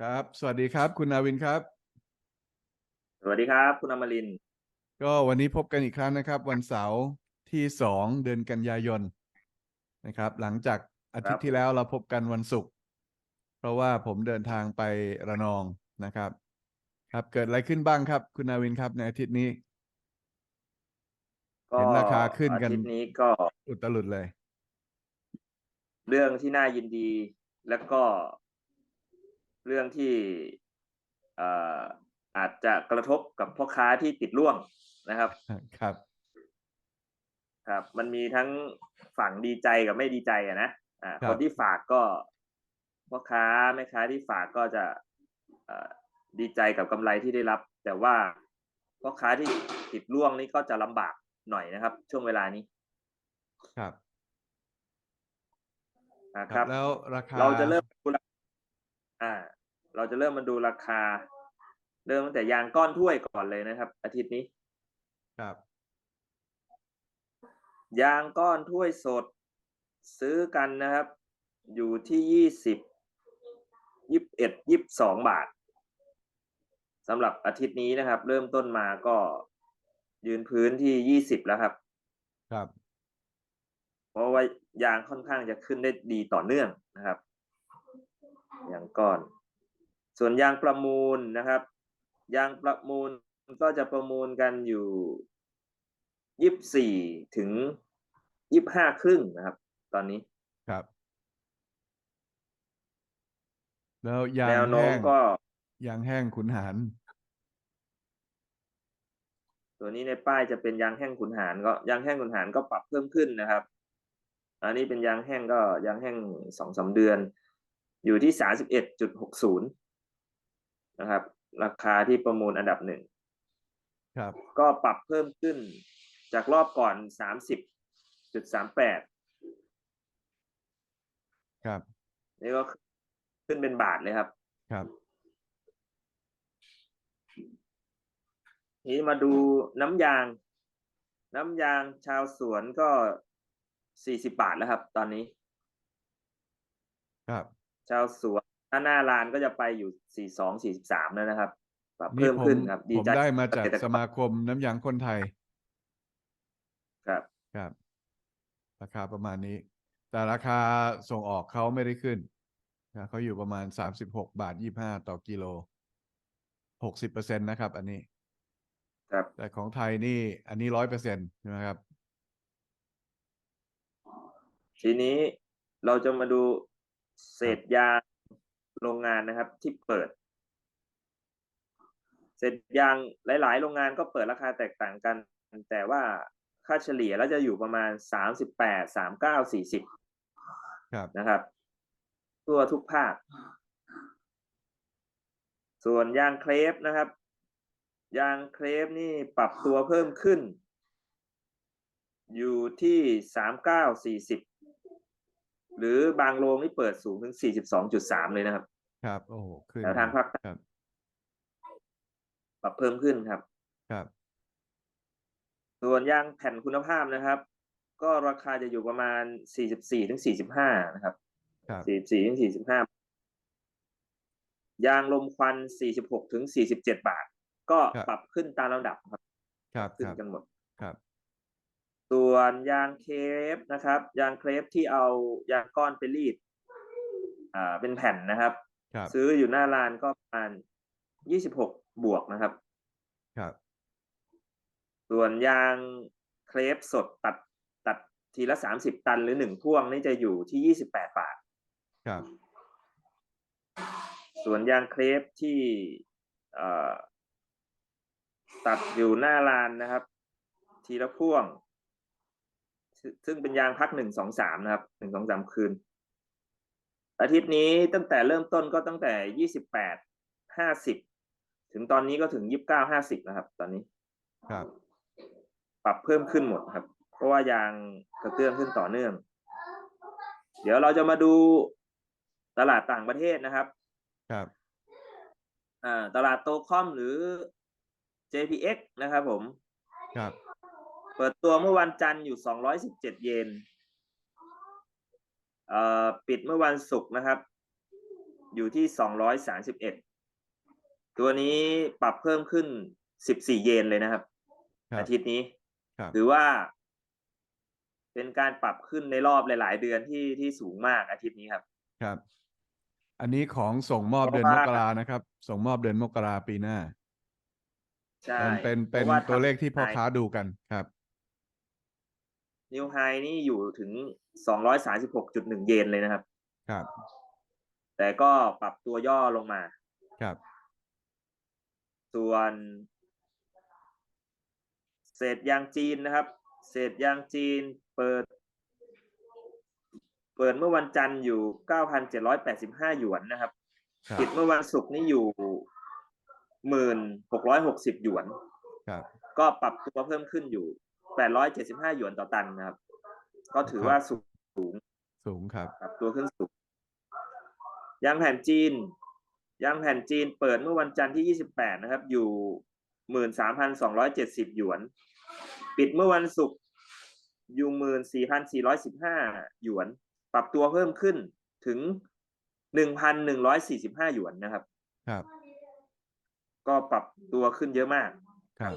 ครับ สวัสดีครับ คุณนาวินครับ สวัสดีครับ คุณอมรินทร์ก็วันนี้พบกันอีกครั้งนะครับ วันเสาร์ที่สองเดือนกันยายนนะครับ หลังจากอาทิตย์ที่แล้วเราพบกันวันศุกร์เพราะว่าผมเดินทางไประนองนะครับ ครับเกิดอะไรขึ้นบ้างครับ คุณนาวินครับในอาทิตย์นี้ ก็เห็นราคาขึ้นกัน อาทิตย์นี้ก็อุตลุดเลย เรื่องที่น่ายินดี แล้วก็ เรื่องที่เอ่ออาจจะกระทบกับพ่อค้าที่ติดร่วงนะครับ ครับ ครับ มันมีทั้งฝั่งดีใจกับไม่ดีใจอะนะอ่าครับคนที่ฝากก็พ่อค้าแม่ค้าที่ฝากก็จะเอ่อดีใจกับกำไรที่ได้รับ แต่ว่าพ่อค้าที่ติดร่วงนี่ก็จะลำบากหน่อยนะครับ ช่วงเวลานี้ ครับนะคครัรับบแล้วราคาเราจะเริ่มดูราอ่า เราจะเริ่มมาดูราคา เริ่มตั้งแต่ยางก้อนถ้วยก่อนเลยนะครับ อาทิตย์นี้ ครับ ยางก้อนถ้วยสดซื้อกันนะครับ อยู่ที่ยี่สิบยี่สิบเอ็ดยี่สิบสองบาทสำหรับอาทิตย์นี้นะครับ เริ่มต้นมาก็ยืนพื้นที่ยี่สิบแล้วครับ ครับ เพราะว่ายางค่อนข้างจะขึ้นได้ดีต่อเนื่องนะครับยางก้อน ส่วนยางประมูลนะครับ ยางประมูลก็จะประมูลกันอยู่ยี่สิบสี่ถึงยี่สิบห้าครึ่งนะครับ ตอนนี้ครับ แล้วยางแนวโน้แห้มงก็ ยางแห้งขุนหารตัวนี้ในป้ายจะเป็นยางแห้งขุนหารก็ยางแห้งขุนหารก็ปรับเพิ่มขึ้นนะครับ อันนี้เป็นยางแห้งก็ยางแห้งสองสามเดือน อยู่ที่สาสิบเอ็ดจุดหกศูนย์ นะครับ ราคาที่ประมูลอันดับหนึ่งครับ ก็ปรับเพิ่มขึ้นจากรอบก่อนสามสิบจุดสามแปดครับ นี่ก็ขึ้นเป็นบาทเลยครับ ครับทีนี้มาดูน้ำยาง น้ำยางชาวสวนก็สี่สิบบาทแล้วครับ ตอนนี้ ครับ ชาวสวน ถ้าหน้าร้านก็จะไปอยู่สี่สองสี่สิบสามแล้วนะครับปรับนี่เพิ่มผมขึ้นครับ ดีผมใจได้มาจากเษตรสรมาคมน้ำยางคนไทยครับครับ ราคาประมาณนี้ แต่ราคาส่งออกเขาไม่ได้ขึ้นนะเขาอยู่ประมาณสามสิบหกบาทยี่ห้าต่อกิโลหกสิบเปอร์เซ็นตนะครับ อันนี้ ครับ แต่ของไทยนี่ อันนี้ร้อยเปอร์เซ็นต์ใช่ไหมครับ ทีนี้เราจะมาดูเศษยาง โรงงานนะครับที่เปิดเศษยางหลาย ๆ โรงงานก็เปิดราคาแตกต่างกัน แต่ว่าค่าเฉลี่ยแล้วจะอยู่ประมาณสามสิบแปดสามเก้าสี่สิบครับนะครับ ทั่วทุกภาค ส่วนยางเครปนะครับ ยางเครปนี่ปรับตัวเพิ่มขึ้น อยู่ที่สามเก้าสี่สิบ หรือบางโรงนี่เปิดสูงถึงสี่สิบสองจุดสามเลยนะครับ ครับ โอ้โหขึ้นแถวทางภาคใต้ครับ ปรับเพิ่มขึ้นครับ ครับ ส่วนยางแผ่นคุณภาพนะครับ ก็ราคาจะอยู่ประมาณสี่สิบสี่ถึงสี่สิบห้านะครับ ครับสี่สี่ถึงสี่สิบห้ายางลมควันสี่สิบหกถึงสี่สิบเจ็ดบาท ก็ครับ ปรับขึ้นตามลำดับครับ ครับ ขึ้คนรับ กันหมดครับ ส่วนยางเครปนะครับ ยางเครปที่เอายางก้อนไปรีดอ่าเป็นแผ่นนะครับ ครับซื้ออยู่หน้าร้านก็ประมาณยี่สิบหกบวกนะครับ ครับส่วนยางเครปสดตัดตัดทีละสามสิบตันหรือหนึ่งพ่วงนี่จะอยู่ที่ยี่สิบแปดบาท ครับส่วนยางเครปที่เอ่อตัดอยู่หน้าลานนะครับ ทีละพ่วง ซึ่งซึ่งเป็นยางพักหนึ่งสองสามนะครับหนึ่งสองสามคืน อาทิตย์นี้ตั้งแต่เริ่มต้นก็ตั้งแต่ยี่สิบแปดห้าสิบถึงตอนนี้ก็ถึงยี่สิบเก้าห้าสิบนะครับ ตอนนี้ครับ ปรับเพิ่มขึ้นหมดครับ เพราะว่ายางกระเตื้องขึ้นต่อเนื่อง เดี๋ยวเราจะมาดูตลาดต่างประเทศนะครับ ครับอ่าตลาดโตคอมหรือ JPX นะครับผม ครับ เปิดตัวเมื่อวันจันทร์อยู่ 217 เยนเอ่อปิดเมื่อวันศุกร์นะครับ อยู่ที่สองร้อยสาสิบเอ็ดตัวนี้ปรับเพิ่มขึ้นสิบสี่เยนเลยนะครับ ครับอาทิตย์นี้ครับ ถือว่า เป็นการปรับขึ้นในรอบหลาย ๆ เดือนที่ที่สูงมากอาทิตย์นี้ครับ ครับ อันนี้ของส่งมอบเพเดือราะนมว่ากรานะครับ ส่งมอบเดือนมกราปีหน้าใช่เป็นเป็นเป็นพราะว่าตัวเลขที่พ่อทำค้าดูกันครับ นิวไฮนี่อยู่ถึงสองร้อยสาสิบหกจุดหนึ่งเยนเลยนะครับ ครับ แต่ก็ปรับตัวย่อลงมา ครับ ส่วน เศษยางจีนนะครับ เศษยางจีนเปิด เปิดเมื่อวันจันทร์อยู่ 9,785 หยวนนะครับครับปิดเมื่อวันศุกร์นี่อยู่ 1,660 หยวน ครับ ก็ปรับตัวเพิ่มขึ้นอยู่ 875 หยวนต่อตันนะครับ ก็ถือว่าสูงสูงครับปรับตัวขึ้นสูงยางแผ่นจีนยางแผ่นจีนเปิดเมื่อวันจันทร์ที่ 28 นะครับ อยู่ 13,270 หยวน ปิดเมื่อวันศุกร์อยู่ 14,415 หยวน ปรับตัวเพิ่มขึ้นถึง 1,145 หยวนนะครับ ครับ ก็ปรับตัวขึ้นเยอะมาก ครับ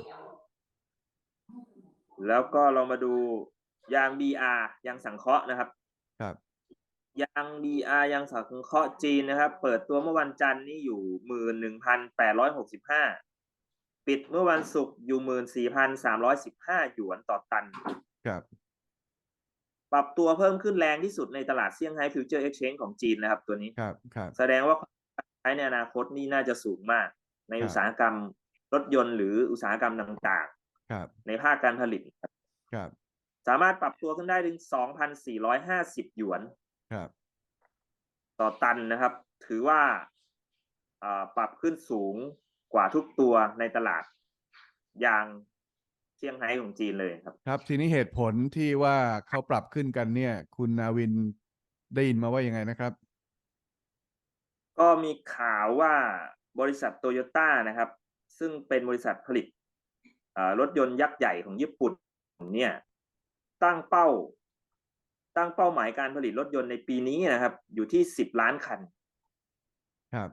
แล้วก็เรามาดูยาง BR ยางสังเคราะห์นะครับ ครับ ยาง BR ยางสังเคราะห์จีนนะครับ เปิดตัวเมื่อวันจันทร์นี่อยู่หมื่นหนึ่งพันแปดร้อยหกสิบห้าปิดเมื่อวันศุกร์อยู่หมื่นสี่พันสามร้อยสิบห้าหยวนต่อตัน ครับ ปรับตัวเพิ่มขึ้นแรงที่สุดในตลาดเซี่ยงไฮ้ฟิวเจอร์เอ็กชแนนของจีนนะครับตัวนี้ ครับ ครับ แสดงว่าใช้ในอนาคตนี่น่าจะสูงมาก ในครับอุตสาหกรรมรถยนต์หรืออุตสาหกรรมต่าง ครับๆในภาคการผลิตครับ สามารถปรับตัวขึ้นได้ถึง 2,450 หยวน ครับ ต่อตันนะครับ ถือว่าอ่าปรับขึ้นสูงกว่าทุกตัวในตลาดยางเซี่ยงไฮ้ของจีนเลยครับ ครับ ทีนี้เหตุผลที่ว่าเขาปรับขึ้นกันเนี่ย คุณนาวินได้ยินมาว่ายังไงนะครับ ก็มีข่าวว่าบริษัทโตโยต้านะครับ ซึ่งเป็นบริษัทผลิตอ่า รถยนต์ยักษ์ใหญ่ของญี่ปุ่นเนี่ยตั้งเป้า ตั้งเป้าหมายการผลิตรถยนต์ในปีนี้นะครับ อยู่ที่สิบล้านคัน ครับ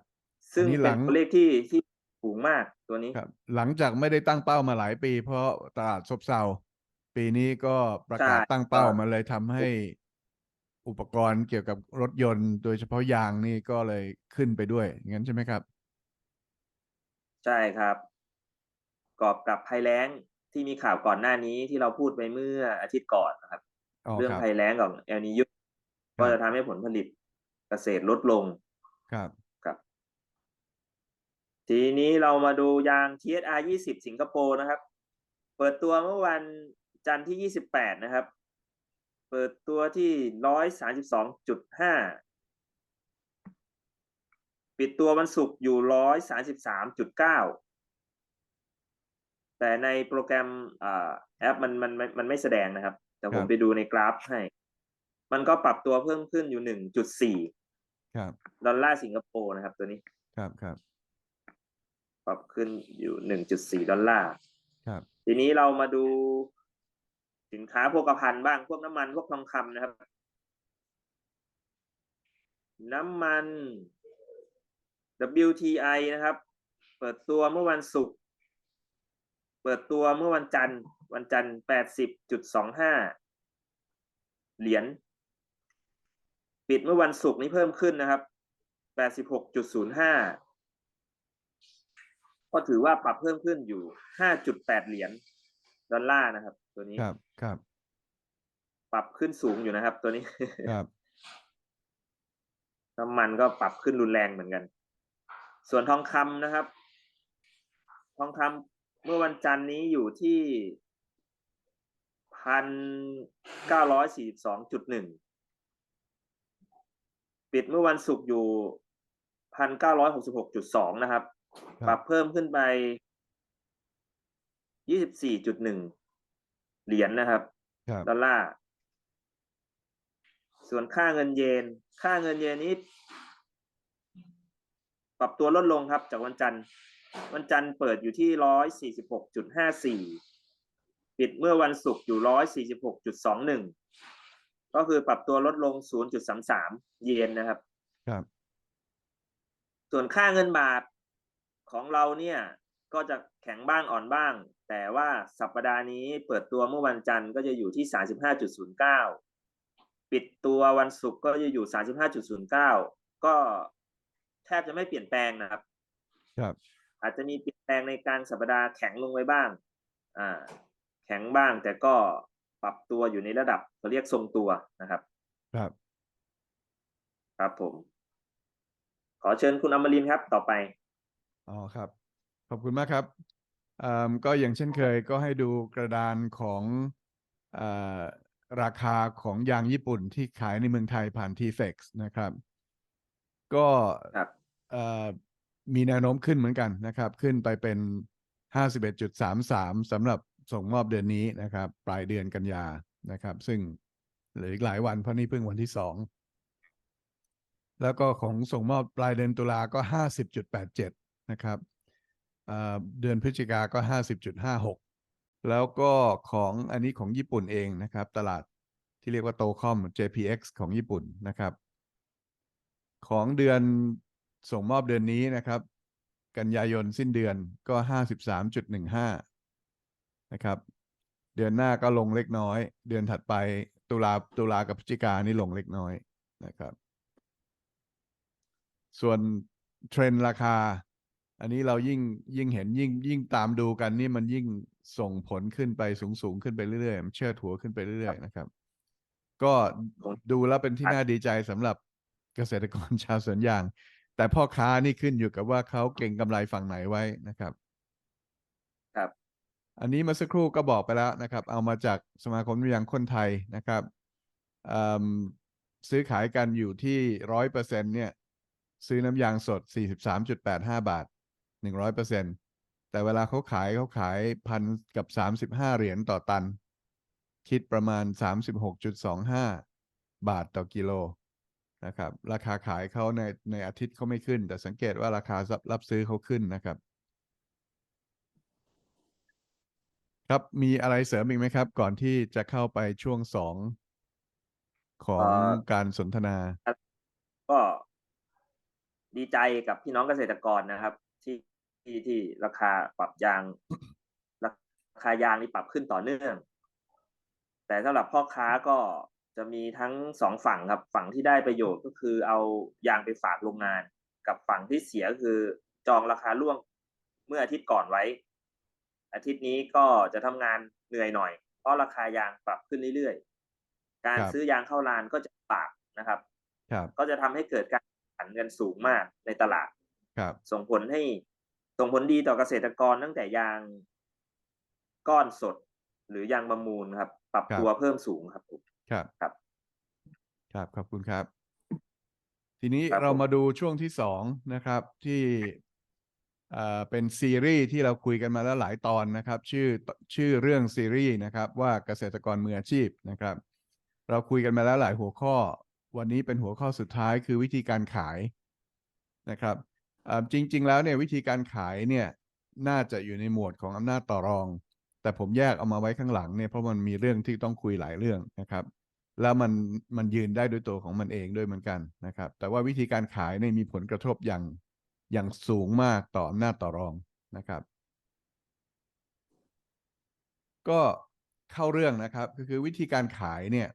ซึ่งอันนี้หเป็ลันงตัวเลขที่ที่สูงมากตัวนี้ครับ หลังจากไม่ได้ตั้งเป้ามาหลายปี เพราะตลาดซบเซาปีนี้ก็ประกาศใช่ตั้งเป้าก็มาเลยทำให้อุปกรณ์เกี่ยวกับรถยนต์ โดยเฉพาะยางนี่ก็เลยขึ้นไปด้วยงั้นใช่ไหมครับ ใช่ครับ กอบกับภัยแล้งที่มีข่าวก่อนหน้านี้ที่เราพูดไปเมื่ออาทิตย์ก่อนนะครับอ๋อเรื่องครับภัยแล้งของเอลนิโยคก็รับจะทำให้ผลผลิตเกษตรลดลงครับครับ ทีนี้เรามาดูยาง TSR 20 สิงคโปร์นะครับ เปิดตัวเมื่อวันจันทร์ที่ 28 นะครับ เปิดตัวที่ 132.5 ปิดตัววันศุกร์อยู่ 133.9 แต่ในโปรแกรมอ่าแอปมันมันมันมันไม่แสดงนะครับ แต่ผมครับไปดูในกราฟให้ มันก็ปรับตัวเพิ่มขึ้นอยู่1.4ครับดอลลาร์สิงคโปร์นะครับ ตัวนี้ครับครับปรับขึ้นอยู่หนึ่งจุดสี่ดอลลาร์ครับ ทีนี้เรามาดูสินค้าโภคภัณฑ์บ้างพวกน้ำมันพวกทองคำนะครับ น้ำมัน WTI นะครับ เปิดตัวเมื่อวันศุกร์ เปิดตัวเมื่อวันจันทร์วันจันทร์แปดสิบจุดสองห้าเหรียญปิดเมื่อวันศุกร์นี้เพิ่มขึ้นนะครับแปดสิบหกจุดศูนย์ห้าก็ถือว่าปรับเพิ่มขึ้นอยู่5.8เหรียญดอลลาร์นะครับ ตัวนี้ครับครับ ปรับขึ้นสูงอยู่นะครับ ตัวนี้ครับน้ำมันก็ปรับขึ้นรุนแรงเหมือนกัน ส่วนทองคำนะครับ ทองคำ เมื่อวันจันทร์นี้อยู่ที่พันเก้าร้อยสี่สองจุดหนึ่งปิดเมื่อวันศุกร์อยู่พันเก้าร้อยหกสิบหกจุดสองนะครับ ปรับเพิ่มขึ้นไป24.1เหรียญนะครับครับ ดอลลาร์ ส่วนค่าเงินเยน ค่าเงินเยนนี้ ปรับตัวลดลงครับจากวันจันทร์ วันจันทร์เปิดอยู่ที่ร้อยสี่สิบหกจุดห้าสี่ปิดเมื่อวันศุกร์อยู่ร้อยสี่สิบหกจุดสองหนึ่งก็คือปรับตัวลดลงศูนย์จุดสามสามเยนนะครับ ครับ ส่วนค่าเงินบาทของเราเนี่ยก็จะแข็งบ้างอ่อนบ้าง แต่ว่าสัปดาห์นี้เปิดตัวเมื่อวันจันทร์ก็จะอยู่ที่35.09ปิดตัววันศุกร์ก็จะอยู่35.09ก็แทบจะไม่เปลี่ยนแปลงนะครับ ครับ อาจจะมีเปลี่ยนแปลงในกลางสัปดาห์แข็งลงไปบ้างอ่าแข็งบ้างแต่ก็ปรับตัวอยู่ในระดับเขาเรียกทรงตัวนะครับ ครับ ครับผม ขอเชิญคุณอมรินทร์ครับต่อไปอ๋อครับ ขอบคุณมากครับอ่าก็อย่างเช่นเคยก็ให้ดูกระดานของอาราคาของยางญี่ปุ่นที่ขายในเมืองไทยผ่าน t f e x นะครับ ก็ครับเอ่อ มีแนวโน้มขึ้นเหมือนกันนะครับ ขึ้นไปเป็น51.33สำหรับส่งมอบเดือนนี้นะครับ ปลายเดือนกันยานะครับ ซึ่งเหลืออีกหลายวันเพราะนี่เพิ่งวันที่สองแล้วก็ของส่งมอบปลายเดือนตุลาก็50.87นะครับเอ่อเดือนพฤศจิกาก็50.56แล้วก็ของอันนี้ของญี่ปุ่นเองนะครับ ตลาดที่เรียกว่าโตคอม JPX ของญี่ปุ่นนะครับ ของเดือน ส่งมอบเดือนนี้นะครับ กันยายนสิ้นเดือนก็53.15นะครับ เดือนหน้าก็ลงเล็กน้อย เดือนถัดไปตุลาตุลากับพฤศจิกานี่ลงเล็กน้อยนะครับ ส่วนเทรนราคา อันนี้เรายิ่งยิ่งเห็นยิ่งยิ่งตามดูกันนี่มันยิ่งส่งผลขึ้นไปสูงสูงขึ้นไปเรื่อยๆมันเชิดหัวขึ้นไปเรื่อยๆนะครับ ก็ดูแล้วเป็นที่น่าดีใจสำหรับเกษตรกรชาวสวนยาง แต่พ่อค้านี่ขึ้นอยู่กับว่าเขาเก่งกำไรฝั่งไหนไว้นะครับ ครับ อันนี้เมื่อสักครู่ก็บอกไปแล้วนะครับ เอามาจากสมาคมน้ำยางคนไทยนะครับอืมซื้อขายกันอยู่ที่ร้อยเปอร์เซ็นเนี่ย ซื้อน้ำยางสด 43.85 บาท 100เปอร์เซ็นแต่เวลาเขาขายเขาขายพันกับ 35 เหรียญต่อตัน คิดประมาณ 36.25 บาทต่อกิโล นะครับ ราคาขายเขาในในอาทิตย์เขาไม่ขึ้น แต่สังเกตว่าราคารับรับซื้อเขาขึ้นนะครับ ครับมีอะไรเสริมอีกไหมครับ ก่อนที่จะเข้าไปช่วงสองของเอ่อการสนทนาก็ดีใจกับพี่น้องเกษตรกรนะครับ ที่ที่ที่ราคาปรับยาง ราคายางนี่ปรับขึ้นต่อเนื่อง แต่สำหรับพ่อค้าก็ จะมีทั้งสองฝั่งครับฝั่งที่ได้ประโยชน์ก็คือเอายางไปฝากโรงงาน กับฝั่งที่เสียก็คือจองราคาล่วงเมื่ออาทิตย์ก่อนไว้ อาทิตย์นี้ก็จะทำงานเหนื่อยหน่อย เพราะราคายางปรับขึ้นเรื่อยๆ การครับซื้อยางเข้าร้านก็จะปากนะครับครับก็จะทำให้เกิดการแข่งขันกันสูงมากในตลาดครับ ส่งผลให้ส่งผลดีต่อเกษตรกรตั้งแต่ยางก้อนสด หรือยางประมูลครับ ปรับครับตัวเพิ่มสูงครับผม ครับครับ ครับขอบคุณครับ ทีนี้ครับ เราผมมาดูช่วงที่สองนะครับที่เอ่อเป็นซีรีส์ที่เราคุยกันมาแล้วหลายตอนนะครับ ชื่อชื่อเรื่องซีรีส์นะครับว่าเกษตรกรมืออาชีพนะครับ เราคุยกันมาแล้วหลายหัวข้อ วันนี้เป็นหัวข้อสุดท้ายคือวิธีการขายนะครับเอ่อจริง ๆ แล้วเนี่ยวิธีการขายเนี่ยน่าจะอยู่ในหมวดของอำนาจต่อรอง แต่ผมแยกเอามาไว้ข้างหลังเนี่ยเพราะมันมีเรื่องที่ต้องคุยหลายเรื่องนะครับ แล้วมันมันยืนได้ด้วยตัวของมันเองด้วยเหมือนกันนะครับ แต่ว่าวิธีการขายเนี่ยมีผลกระทบอย่างอย่างสูงมากต่ออำนาจต่อรองนะครับ ก็เข้าเรื่องนะครับก็คือวิธีการขายเนี่ย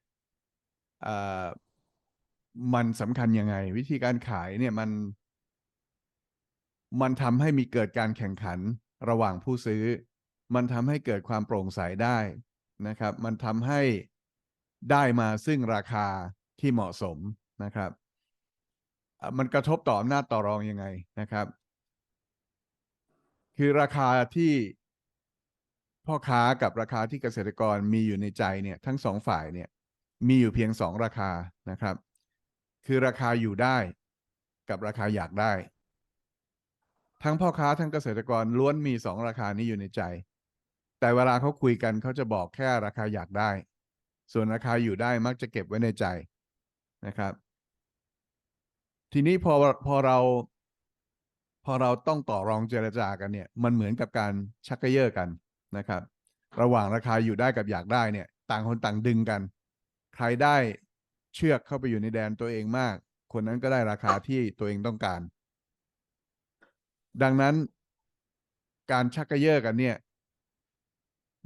อ่อมันสำคัญยังไง วิธีการขายเนี่ยมัน มันทำให้มีเกิดการแข่งขันระหว่างผู้ซื้อ มันทำให้เกิดความโปร่งใสได้นะครับ มันทำให้ ได้มาซึ่งราคาที่เหมาะสมนะครับ มันกระทบต่ออำนาจต่อรองยังไงนะครับ คือราคาที่พ่อค้ากับราคาที่เกษตรกรมีอยู่ในใจเนี่ย ทั้งสองฝ่ายเนี่ย มีอยู่เพียงสองราคานะครับ คือราคาอยู่ได้กับราคาอยากได้ ทั้งพ่อค้าทั้งเกษตรกรล้วนมีสองราคานี้อยู่ในใจ แต่เวลาเขาคุยกันเขาจะบอกแค่ราคาอยากได้ ส่วนราคาอยู่ได้มักจะเก็บไว้ในใจนะครับ ทีนี้พอพอเรา พอเราต้องต่อรองเจรจากันเนี่ย มันเหมือนกับการชักกระเยาะกันนะครับ ระหว่างราคาอยู่ได้กับอยากได้เนี่ย ต่างคนต่างดึงกัน ใครได้เชือกเข้าไปอยู่ในแดนตัวเองมาก คนนั้นก็ได้ราคาที่ตัวเองต้องการ ดังนั้นการชักกระเยาะกันเนี่ย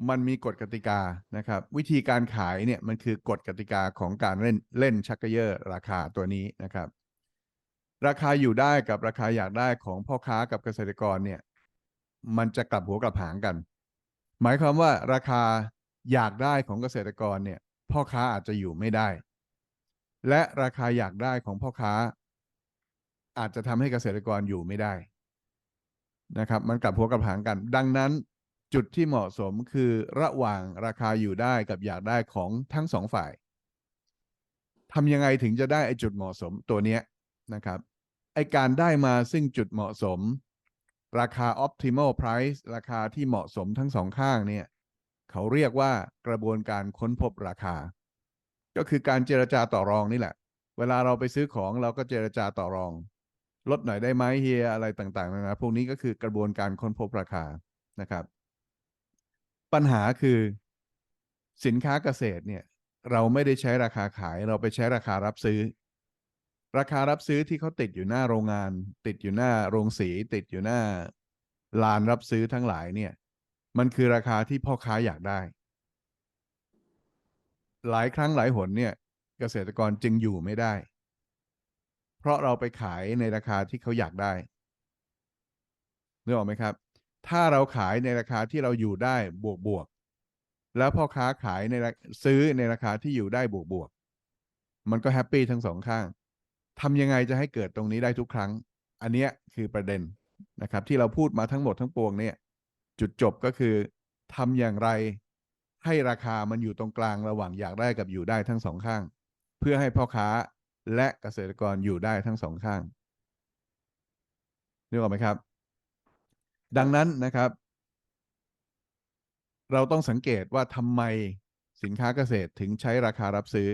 มันมีกฎกติกานะครับ วิธีการขายเนี่ยมันคือกฎกติกาของการเล่นเล่นชักเกระเยาะราคาตัวนี้นะครับ ราคาอยู่ได้กับราคาอยากได้ของพ่อค้ากับเกษตรกรเนี่ย มันจะกลับหัวกลับหางกัน หมายความว่าราคาอยากได้ของเกษตรกรเนี่ย พ่อค้าอาจจะอยู่ไม่ได้ และราคาอยากได้ของพ่อค้า อาจจะทำให้เกษตรกรอยู่ไม่ได้นะครับ มันกลับหัวกลับหางกัน ดังนั้น จุดที่เหมาะสมคือระหว่างราคาอยู่ได้กับอยากได้ของทั้งสองฝ่ายทำยังไงถึงจะได้ไอ้จุดเหมาะสมตัวเนี้ยนะครับไอการได้มาซึ่งจุดเหมาะสม ราคา optimal price ราคาที่เหมาะสมทั้งสองข้างเนี่ยเขาเรียกว่ากระบวนการค้นพบราคา ก็คือการเจรจาต่อรองนี่แหละ เวลาเราไปซื้อของเราก็เจรจาต่อรอง ลดหน่อยได้ไหมเฮียอะไรต่างๆนานาพวกนี้ก็คือกระบวนการค้นพบราคานะครับ ปัญหาคือสินค้าเกษตรเนี่ย เราไม่ได้ใช้ราคาขายเราไปใช้ราคารับซื้อ ราคารับซื้อที่เขาติดอยู่หน้าโรงงาน ติดอยู่หน้าโรงสี ติดอยู่หน้าลานรับซื้อทั้งหลายเนี่ย มันคือราคาที่พ่อค้าอยากได้ หลายครั้งหลายหนเนี่ย เกษตรกรจึงอยู่ไม่ได้ เพราะเราไปขายในราคาที่เขาอยากได้นึกออกไหมครับ ถ้าเราขายในราคาที่เราอยู่ได้บวกบวกแล้วพ่อค้าขายในซื้อในราคาที่อยู่ได้บวกบวกมันก็แฮปปี้ทั้งสองข้างทำยังไงจะให้เกิดตรงนี้ได้ทุกครั้ง อันเนี้ยคือประเด็นนะครับ ที่เราพูดมาทั้งหมดทั้งปวงเนี่ย จุดจบก็คือทำอย่างไรให้ราคามันอยู่ตรงกลางระหว่างอยากได้กับอยู่ได้ทั้งสองข้าง เพื่อให้พ่อค้าและเกษตรกรอยู่ได้ทั้งสองข้างนึกออกไหมครับ ดังนั้นนะครับ เราต้องสังเกตว่าทำไมสินค้าเกษตรถึงใช้ราคารับซื้อ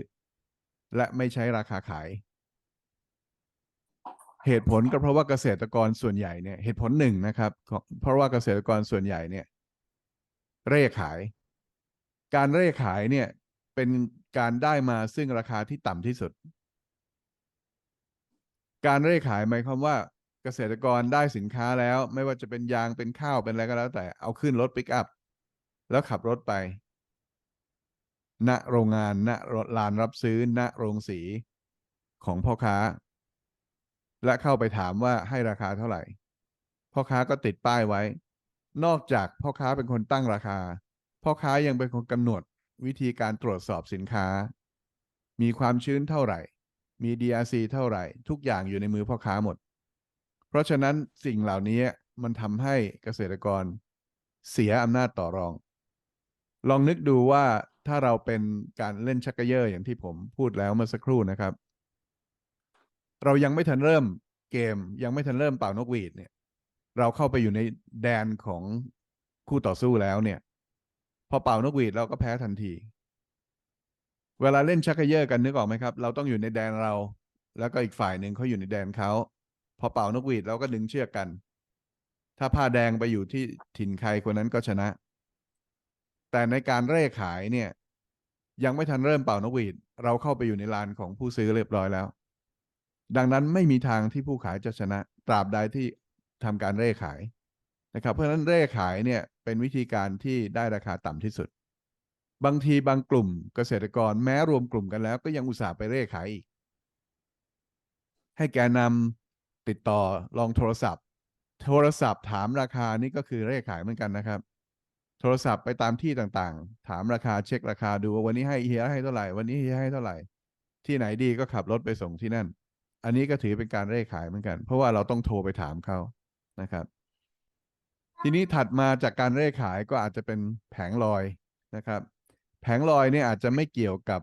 และไม่ใช้ราคาขาย เหตุผลก็เพราะว่าเกษตรกรส่วนใหญ่เนี่ยเหตุผลหนึ่งนะครับ เพราะว่าเกษตรกรส่วนใหญ่เนี่ย เร่ขาย การเร่ขายเนี่ยเป็นการได้มาซึ่งราคาที่ต่ำที่สุด การเร่ขายหมายความว่า เกษตรกรได้สินค้าแล้ว ไม่ว่าจะเป็นยางเป็นข้าวเป็นอะไรก็แล้ว แต่เอาขึ้นรถปิกอัพ แล้วขับรถไป ณโรงงานณลานรับซื้อณโรงสีของพ่อค้า และเข้าไปถามว่าให้ราคาเท่าไหร่ พ่อค้าก็ติดป้ายไว้ นอกจากพ่อค้าเป็นคนตั้งราคา พ่อค้ายังเป็นคนกำหนดวิธีการตรวจสอบสินค้า มีความชื้นเท่าไหร่ มี DRC เท่าไหร่ ทุกอย่างอยู่ในมือพ่อค้าหมด เพราะฉะนั้นสิ่งเหล่านี้มันทำให้เกษตรกรเสียอำนาจต่อรอง ลองนึกดูว่าถ้าเราเป็นการเล่นชักเกยอร์อย่างที่ผมพูดแล้วเมื่อสักครู่นะครับ เรายังไม่ทันเริ่มเกมยังไม่ทันเริ่มเป่านกหวีดเนี่ย เราเข้าไปอยู่ในแดนของคู่ต่อสู้แล้วเนี่ย พอเป่านกหวีดเราก็แพ้ทันที เวลาเล่นชักเกยอร์กันนึกออกไหมครับ เราต้องอยู่ในแดนเรา แล้วก็อีกฝ่ายหนึ่งเขาอยู่ในแดนเขา พอเป่านกหวีดเราก็ดึงเชือกกัน ถ้าผ้าแดงไปอยู่ที่ถิ่นใครคนนั้นก็ชนะ แต่ในการเร่ขายเนี่ย ยังไม่ทันเริ่มเป่านกหวีด เราเข้าไปอยู่ในลานของผู้ซื้อเรียบร้อยแล้ว ดังนั้นไม่มีทางที่ผู้ขายจะชนะ ตราบใดที่ทำการเร่ขายนะครับ เพราะฉะนั้นเร่ขายเนี่ยเป็นวิธีการที่ได้ราคาต่ำที่สุด บางทีบางกลุ่มเกษตรกรแม้รวมกลุ่มกันแล้ว ก็ยังอุตส่าห์ไปเร่ขายอีก ให้แกนำ ติดต่อลองโทรศัพท์ โทรศัพท์ถามราคานี่ก็คือเร่ขายเหมือนกันนะครับ โทรศัพท์ไปตามที่ต่างๆ ถามราคาเช็คราคาดูว่าวันนี้ให้เฮียให้เท่าไหร่วันนี้เฮียให้เท่าไหร่ ที่ไหนดีก็ขับรถไปส่งที่นั่น อันนี้ก็ถือเป็นการเร่ขายเหมือนกัน เพราะว่าเราต้องโทรไปถามเขานะครับ ทีนี้ถัดมาจากการเร่ขายก็อาจจะเป็นแผงลอยนะครับ แผงลอยเนี่ยอาจจะไม่เกี่ยวกับ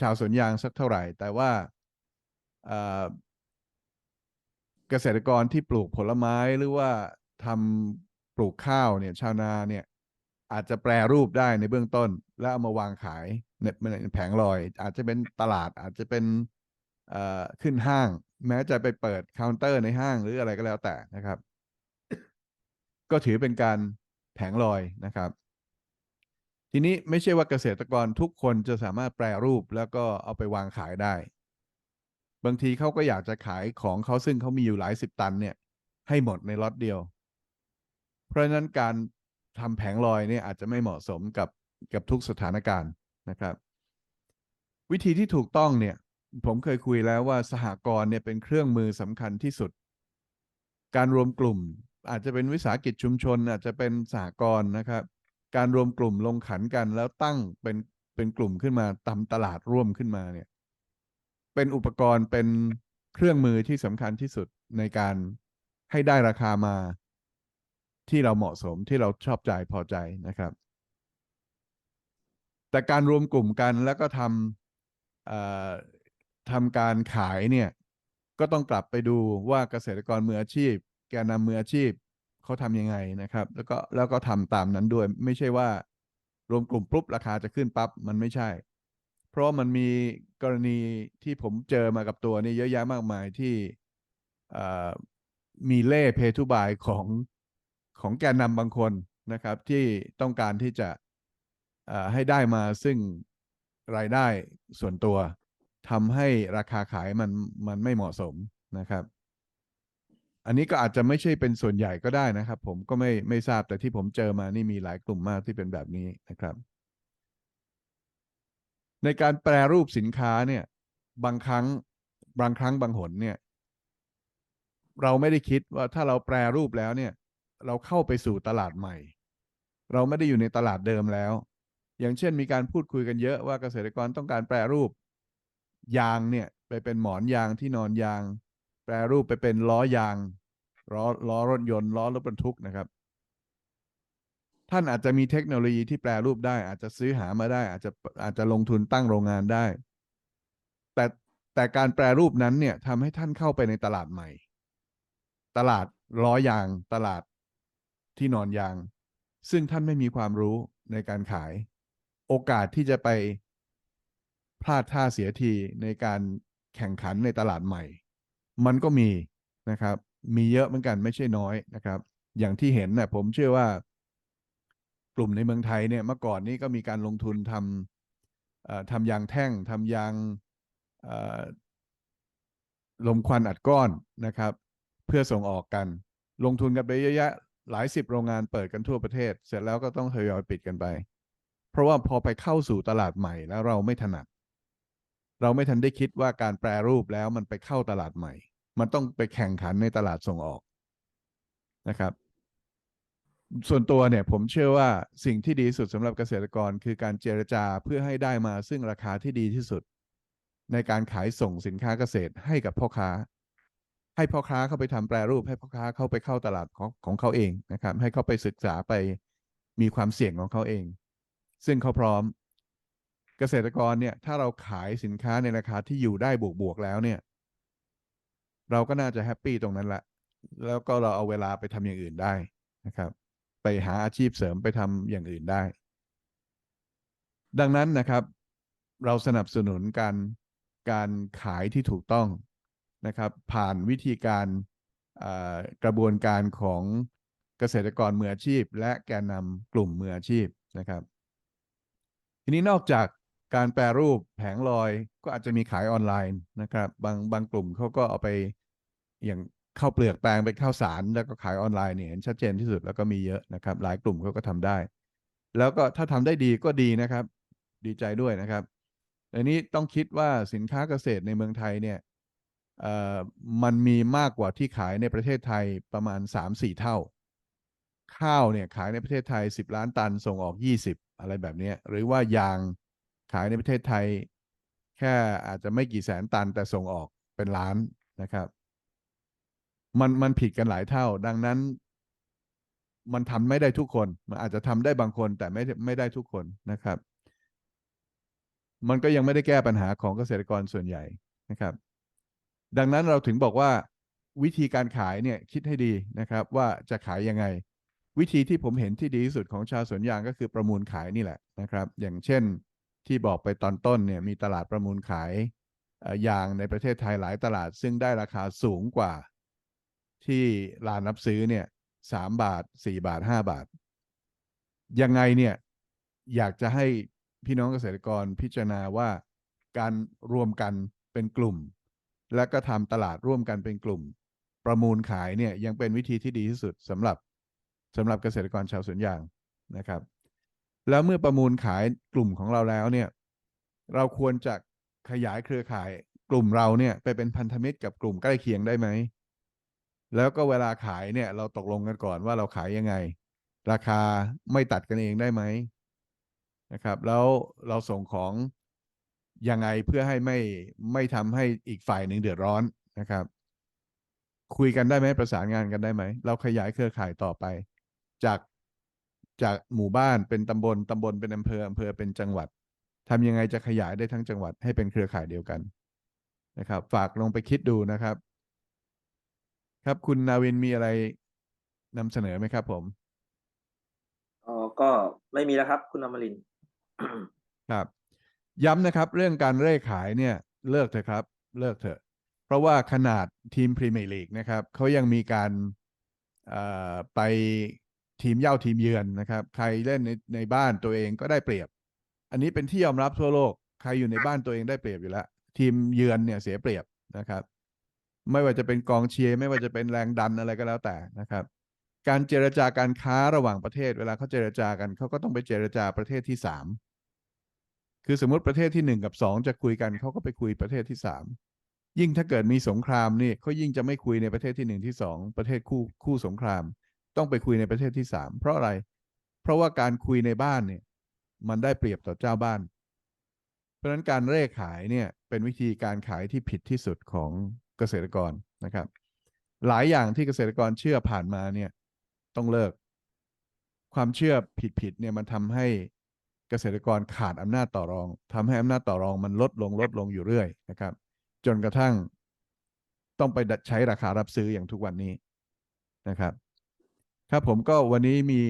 ชาวสวนยางสักเท่าไหร่ แต่ว่า เกษตรกรที่ปลูกผลไม้หรือว่าทำปลูกข้าวเนี่ยชาวนาเนี่ยอาจจะแปรรูปได้ในเบื้องต้น แล้วเอามาวางขายในแผงลอย อาจจะเป็นตลาดอาจจะเป็นเอ่อขึ้นห้าง แม้จะไปเปิดเคาน์เตอร์ในห้างหรืออะไรก็แล้วแต่นะครับ ก็ถือเป็นการแผงลอยนะครับ ทีนี้ไม่ใช่ว่าเกษตรกรทุกคนจะสามารถแปรรูปแล้วก็เอาไปวางขายได้ บางทีเขาก็อยากจะขายของเขาซึ่งเขามีอยู่หลายสิบตันเนี่ย ให้หมดในล็อตเดียว เพราะฉะนั้นการทำแผงลอยเนี่ยอาจจะไม่เหมาะสมกับกับทุกสถานการณ์นะครับ วิธีที่ถูกต้องเนี่ย ผมเคยคุยแล้วว่าสหกรณ์เนี่ยเป็นเครื่องมือสำคัญที่สุด การรวมกลุ่ม อาจจะเป็นวิสาหกิจชุมชน อาจจะเป็นสหกรณ์นะครับ การรวมกลุ่มลงขันกันแล้วตั้งเป็นเป็นกลุ่มขึ้นมาตำตลาดร่วมขึ้นมาเนี่ย เป็นอุปกรณ์เป็นเครื่องมือที่สำคัญที่สุดในการให้ได้ราคามาที่เราเหมาะสมที่เราชอบใจพอใจนะครับ แต่การรวมกลุ่มกันแล้วก็ทำทำการขายเนี่ย ก็ต้องกลับไปดูว่าเกษตรกรมืออาชีพ แกนนำมืออาชีพเขาทำยังไงนะครับ แล้วก็แล้วก็ทำตามนั้นด้วย ไม่ใช่ว่ารวมกลุ่มปุ๊บราคาจะขึ้นปั๊บมันไม่ใช่ เพราะมันมีกรณีที่ผมเจอมากับตัวนี่เยอะแยะมากมายที่มีเล่เพทุบายของของแกนนำบางคนนะครับที่ต้องการที่จะให้ได้มาซึ่งรายได้ส่วนตัวทำให้ราคาขายมันมันไม่เหมาะสมนะครับ อันนี้ก็อาจจะไม่ใช่เป็นส่วนใหญ่ก็ได้นะครับ ผมก็ไม่ไม่ทราบแต่ที่ผมเจอมานี่มีหลายกลุ่มมากที่เป็นแบบนี้นะครับ ในการแปรรูปสินค้าเนี่ย บางครั้งบางครั้งบางหนเนี่ย เราไม่ได้คิดว่าถ้าเราแปรรูปแล้วเนี่ย เราเข้าไปสู่ตลาดใหม่ เราไม่ได้อยู่ในตลาดเดิมแล้ว อย่างเช่นมีการพูดคุยกันเยอะว่าเกษตรกรต้องการแปรรูป ยางเนี่ยไปเป็นหมอนยางที่นอนยาง แปรรูปไปเป็นล้อยางล้อล้อรถยนต์ล้อรถบรรทุกนะครับ ท่านอาจจะมีเทคโนโลยีที่แปรรูปได้ อาจจะซื้อหามาได้ อาจจะอาจจะลงทุนตั้งโรงงานได้ แต่แต่การแปรรูปนั้นเนี่ยทำให้ท่านเข้าไปในตลาดใหม่ ตลาดล้อยาง ตลาดที่นอนยาง ซึ่งท่านไม่มีความรู้ในการขาย โอกาสที่จะไปพลาดท่าเสียทีในการแข่งขันในตลาดใหม่ มันก็มีนะครับ มีเยอะเหมือนกันไม่ใช่น้อยนะครับ อย่างที่เห็นนะผมเชื่อว่า กลุ่มในเมืองไทยเนี่ยเมื่อก่อนนี้ก็มีการลงทุนทำทำยางแท่งทำยางลมควันอัดก้อนนะครับ เพื่อส่งออกกัน ลงทุนกันไปเยอะแยะหลายสิบโรงงานเปิดกันทั่วประเทศ เสร็จแล้วก็ต้องทยอยปิดกันไป เพราะว่าพอไปเข้าสู่ตลาดใหม่แล้วเราไม่ถนัด เราไม่ทันได้คิดว่าการแปรรูปแล้วมันไปเข้าตลาดใหม่ มันต้องไปแข่งขันในตลาดส่งออกนะครับ ส่วนตัวเนี่ยผมเชื่อว่าสิ่งที่ดีที่สุดสำหรับเกษตรกรคือการเจรจาเพื่อให้ได้มาซึ่งราคาที่ดีที่สุด ในการขายส่งสินค้าเกษตรให้กับพ่อค้า ให้พ่อค้าเข้าไปทำแปรรูป ให้พ่อค้าเข้าไปเข้าตลาดของของเขาเองนะครับ ให้เขาไปศึกษาไปมีความเสี่ยงของเขาเอง ซึ่งเขาพร้อม เกษตรกรเนี่ยถ้าเราขายสินค้าในราคาที่อยู่ได้บวกบวกๆแล้วเนี่ย เราก็น่าจะแฮปปี้ตรงนั้นละแล้วก็เราเอาเวลาไปทำอย่างอื่นได้นะครับ ไปหาอาชีพเสริมไปทำอย่างอื่นได้ ดังนั้นนะครับ เราสนับสนุนการการขายที่ถูกต้องนะครับ ผ่านวิธีการกระบวนการของเกษตรกรมืออาชีพ และแกนนำกลุ่มมืออาชีพนะครับ ทีนี้นอกจากการแปรรูปแผงลอยก็อาจจะมีขายออนไลน์นะครับ บางบางกลุ่มเขาก็เอาไปอย่าง ข้าวเปลือกแปลงเป็นข้าวสาร แล้วก็ขายออนไลน์เนี่ยเห็นชัดเจนที่สุดแล้วก็มีเยอะนะครับ หลายกลุ่มเขาก็ทำได้ แล้วก็ถ้าทำได้ดีก็ดีนะครับ ดีใจด้วยนะครับแต่นี้ต้องคิดว่าสินค้าเกษตรในเมืองไทยเนี่ยมันมีมากกว่าที่ขายในประเทศไทยประมาณสามสี่เท่า ข้าวเนี่ยขายในประเทศไทยสิบล้านตันส่งออกยี่สิบอะไรแบบนี้หรือว่ายางขายในประเทศไทย แค่อาจจะไม่กี่แสนตันแต่ส่งออกเป็นล้านนะครับ มันมันผิดกันหลายเท่า ดังนั้น มันทำไม่ได้ทุกคน มันอาจจะทำได้บางคนแต่ไม่ไม่ได้ทุกคนนะครับ มันก็ยังไม่ได้แก้ปัญหาของเกษตรกรส่วนใหญ่นะครับ ดังนั้นเราถึงบอกว่าวิธีการขายเนี่ยคิดให้ดีนะครับ ว่าจะขายยังไง วิธีที่ผมเห็นที่ดีที่สุดของชาวสวนยางก็คือประมูลขายนี่แหละนะครับ อย่างเช่นที่บอกไปตอนต้นเนี่ยมีตลาดประมูลขายยางในประเทศไทยหลายตลาดซึ่งได้ราคาสูงกว่า ที่ร้านรับซื้อเนี่ยสามบาทสี่บาทห้าบาท ยังไงเนี่ยอยากจะให้พี่น้องเกษตรกรพิจารณาว่าการรวมกันเป็นกลุ่ม และก็ทำตลาดร่วมกันเป็นกลุ่ม ประมูลขายเนี่ยยังเป็นวิธีที่ดีที่สุดสำหรับสำหรับเกษตรกรชาวสวนยางนะครับ แล้วเมื่อประมูลขายกลุ่มของเราแล้วเนี่ย เราควรจะขยายเครือข่ายกลุ่มเราเนี่ยไปเป็นพันธมิตรกับกลุ่มใกล้เคียงได้ไหม แล้วก็เวลาขายเนี่ย เราตกลงกันก่อนว่าเราขายยังไง ราคาไม่ตัดกันเองได้ไหมนะครับ แล้วเราส่งของยังไงเพื่อให้ไม่ไม่ทำให้อีกฝ่ายหนึ่งเดือดร้อนนะครับ คุยกันได้ไหมประสานงานกันได้ไหม เราขยายเครือข่ายต่อไป จากจากหมู่บ้านเป็นตำบลตำบลเป็นอำเภออำเภอเป็นจังหวัดทำยังไงจะขยายได้ทั้งจังหวัดให้เป็นเครือข่ายเดียวกันนะครับ ฝากลงไปคิดดูนะครับ ครับคุณนาวินมีอะไรนำเสนอไหมครับผม อ๋อก็ไม่มีแล้วครับ คุณอมรินทร์ ครับ ย้ำนะครับ เรื่องการเร่ขายเนี่ยเลิกเถอะครับ เลิกเถอะ เพราะว่าขนาดทีมพรีเมียร์ลีกนะครับเขายังมีการเอ่อไปทีมเย่าทีมเยือนนะครับ ใครเล่นในในบ้านตัวเองก็ได้เปรียบ อันนี้เป็นที่ยอมรับทั่วโลก ใครอยู่ในบ้านตัวเองได้เปรียบอยู่แล้ว ทีมเยือนเนี่ยเสียเปรียบนะครับ ไม่ว่าจะเป็นกองเชียร์ไม่ว่าจะเป็นแรงดันอะไรก็แล้วแต่นะครับ การเจรจาการค้าระหว่างประเทศ เวลาเขาเจรจากันเขาก็ต้องไปเจรจาประเทศที่สามคือสมมติประเทศที่หนึ่งกับสองจะคุยกันเขาก็ไปคุยประเทศที่สามยิ่งถ้าเกิดมีสงครามนี่เขายิ่งจะไม่คุยในประเทศที่หนึ่งที่สองประเทศคู่คู่สงคราม ต้องไปคุยในประเทศที่สามเพราะอะไร เพราะว่าการคุยในบ้านเนี่ย มันได้เปรียบต่อเจ้าบ้าน เพราะฉะนั้นการเร่ขายเนี่ยเป็นวิธีการขายที่ผิดที่สุดของ เกษตรกรนะครับ หลายอย่างที่เกษตรกรเชื่อผ่านมาเนี่ยต้องเลิก ความเชื่อผิดๆเนี่ยมันทำให้เกษตรกรขาดอำนาจต่อรองทำให้อำนาจต่อรองมันลดลงลดลงอยู่เรื่อยนะครับ จนกระทั่งต้องไปใช้ราคารับซื้ออย่างทุกวันนี้นะครับ ครับผมก็วันนี้มี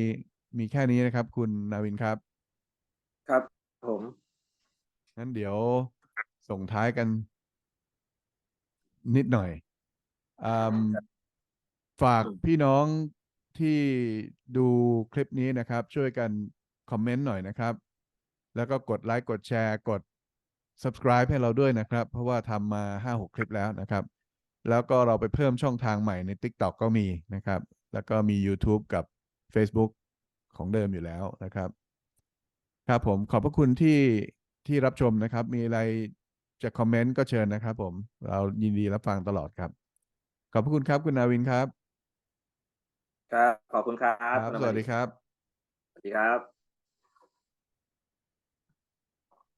มีแค่นี้นะครับ คุณนาวินครับ ครับผมงั้นเดี๋ยวส่งท้ายกัน นิดหน่อยอืมฝากพี่น้องที่ดูคลิปนี้นะครับ ช่วยกันคอมเมนต์หน่อยนะครับ แล้วก็กดไลค์กดแชร์กด subscribe ให้เราด้วยนะครับ เพราะว่าทำมาห้าหกคลิปแล้วนะครับ แล้วก็เราไปเพิ่มช่องทางใหม่ใน TikTok ก็มีนะครับ แล้วก็มี YouTube กับ Facebook ของเดิมอยู่แล้วนะครับ ครับผมขอบพระคุณที่ที่รับชมนะครับ มีอะไร จะคอมเมนต์ก็เชิญนะครับผม เรายินดีรับฟังตลอดครับ ขอบพระคุณครับคุณนาวินครับ ครับ ขอบคุณครับ ครับณอมสวัสริดีนทร์ครับ สวัสดีครับ